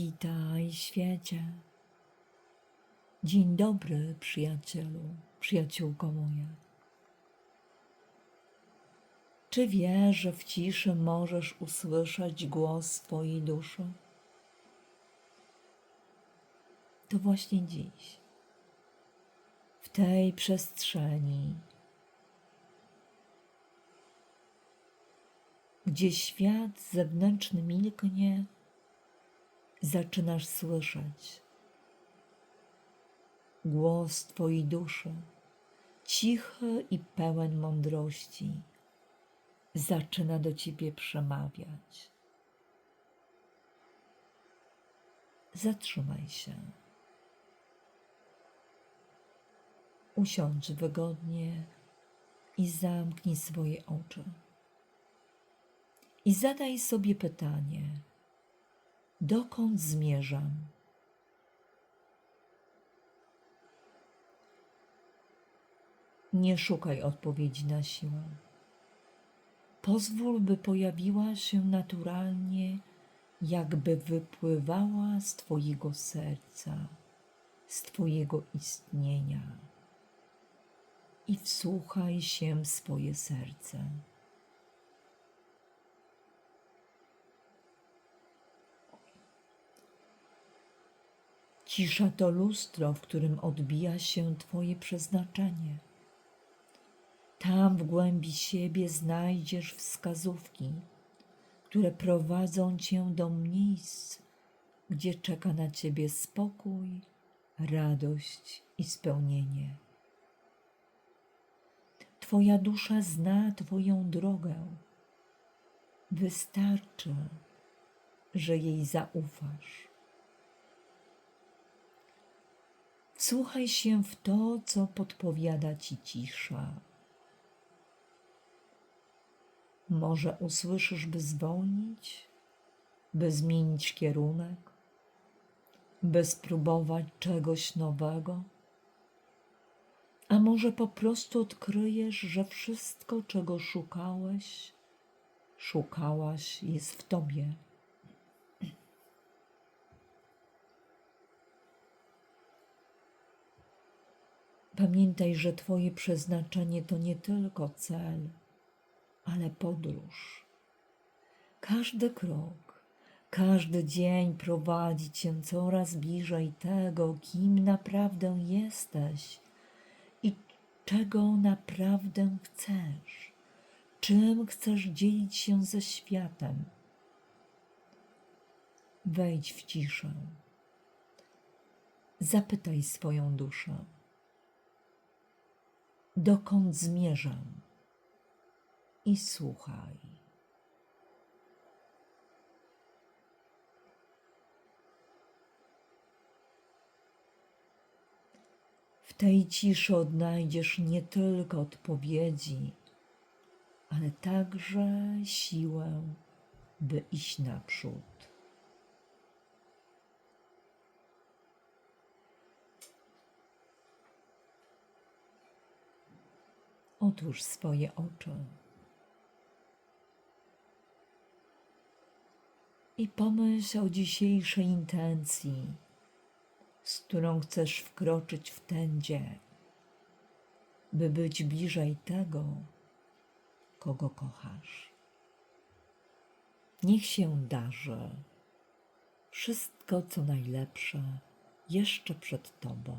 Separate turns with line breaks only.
Witaj świecie. Dzień dobry, przyjacielu, przyjaciółko moja. Czy wiesz, że w ciszy możesz usłyszeć głos swojej duszy? To właśnie dziś, w tej przestrzeni, gdzie świat zewnętrzny milknie, zaczynasz słyszeć głos Twojej duszy, cichy i pełen mądrości, zaczyna do Ciebie przemawiać. Zatrzymaj się. Usiądź wygodnie i zamknij swoje oczy. I zadaj sobie pytanie: dokąd zmierzam? Nie szukaj odpowiedzi na siłę. Pozwól, by pojawiła się naturalnie, jakby wypływała z Twojego serca, z Twojego istnienia. I wsłuchaj się w swoje serce. Cisza to lustro, w którym odbija się Twoje przeznaczenie. Tam w głębi siebie znajdziesz wskazówki, które prowadzą Cię do miejsc, gdzie czeka na Ciebie spokój, radość i spełnienie. Twoja dusza zna Twoją drogę. Wystarczy, że jej zaufasz. Wsłuchaj się w to, co podpowiada ci cisza. Może usłyszysz, by zwolnić, by zmienić kierunek, by spróbować czegoś nowego. A może po prostu odkryjesz, że wszystko, czego szukałeś, szukałaś, jest w tobie. Pamiętaj, że Twoje przeznaczenie to nie tylko cel, ale podróż. Każdy krok, każdy dzień prowadzi Cię coraz bliżej tego, kim naprawdę jesteś i czego naprawdę chcesz, czym chcesz dzielić się ze światem. Wejdź w ciszę. Zapytaj swoją duszę dokąd zmierzam i słuchaj. W tej ciszy odnajdziesz nie tylko odpowiedzi, ale także siłę, by iść naprzód. Otwórz swoje oczy i pomyśl o dzisiejszej intencji, z którą chcesz wkroczyć w ten dzień, by być bliżej tego, kogo kochasz. Niech się darzy wszystko, co najlepsze jeszcze przed Tobą.